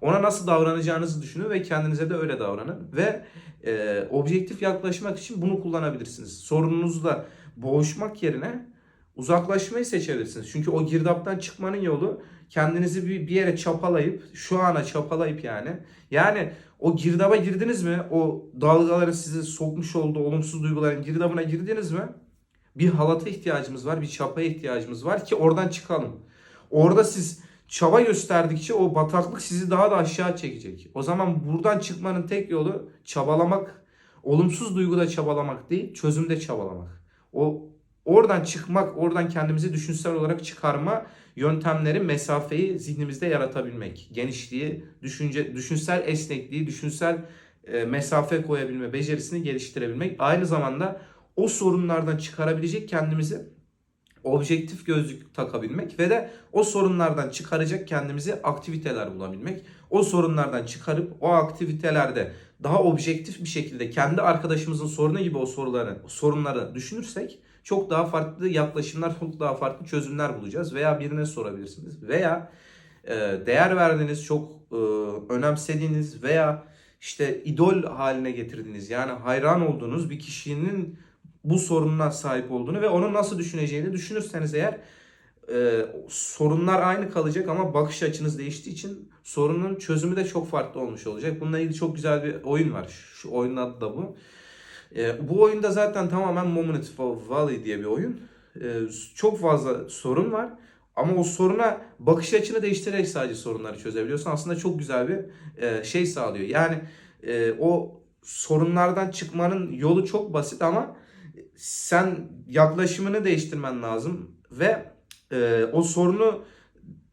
Ona nasıl davranacağınızı düşünün ve kendinize de öyle davranın. Ve e, objektif yaklaşmak için bunu kullanabilirsiniz. Sorununuzla boğuşmak yerine uzaklaşmayı seçebilirsiniz. Çünkü o girdaptan çıkmanın yolu kendinizi bir, bir yere çapalayıp şu ana çapalayıp yani yani o girdaba girdiniz mi? O dalgaların sizi sokmuş olduğu olumsuz duyguların girdabına girdiniz mi? Bir halata ihtiyacımız var, bir çapaya ihtiyacımız var ki oradan çıkalım. Orada siz çaba gösterdikçe o bataklık sizi daha da aşağı çekecek. O zaman buradan çıkmanın tek yolu çabalamak, olumsuz duyguda çabalamak değil, çözümde çabalamak. O oradan çıkmak, oradan kendimizi düşünsel olarak çıkarma yöntemleri mesafeyi zihnimizde yaratabilmek. Genişliği, düşünce, düşünsel esnekliği, düşünsel e, mesafe koyabilme becerisini geliştirebilmek. Aynı zamanda o sorunlardan çıkarabilecek kendimizi objektif gözlük takabilmek ve de o sorunlardan çıkaracak kendimizi aktiviteler bulabilmek. O sorunlardan çıkarıp o aktivitelerde daha objektif bir şekilde kendi arkadaşımızın sorunu gibi o soruları sorunları düşünürsek çok daha farklı yaklaşımlar, çok daha farklı çözümler bulacağız veya birine sorabilirsiniz veya e, değer verdiğiniz, çok e, önemsediğiniz veya işte idol haline getirdiğiniz yani hayran olduğunuz bir kişinin bu sorununa sahip olduğunu ve onun nasıl düşüneceğini düşünürseniz eğer e, sorunlar aynı kalacak ama bakış açınız değiştiği için sorunun çözümü de çok farklı olmuş olacak. Bununla ilgili çok güzel bir oyun var. Şu oyunun adı da bu. E, bu oyunda zaten tamamen Moment Valley diye bir oyun. E, çok fazla sorun var. Ama o soruna bakış açını değiştirerek sadece sorunları çözebiliyorsun. Aslında çok güzel bir e, şey sağlıyor. Yani e, o sorunlardan çıkmanın yolu çok basit ama sen yaklaşımını değiştirmen lazım ve e, o sorunu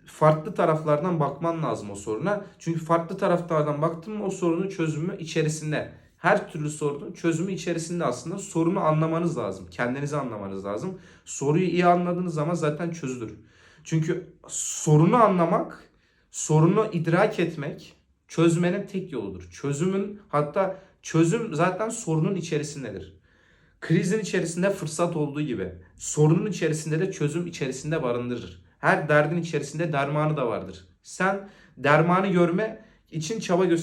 farklı taraflardan bakman lazım o soruna. Çünkü farklı taraflardan baktın mı o sorunun çözümü içerisinde. Her türlü sorunun çözümü içerisinde aslında sorunu anlamanız lazım. Kendinizi anlamanız lazım. Soruyu iyi anladığınız zaman zaten çözülür. Çünkü sorunu anlamak, sorunu idrak etmek çözmenin tek yoludur. Çözümün hatta çözüm zaten sorunun içerisindedir. Krizin içerisinde fırsat olduğu gibi sorunun içerisinde de çözüm içerisinde barındırır. Her derdin içerisinde dermanı da vardır. Sen dermanı görme için çaba göster.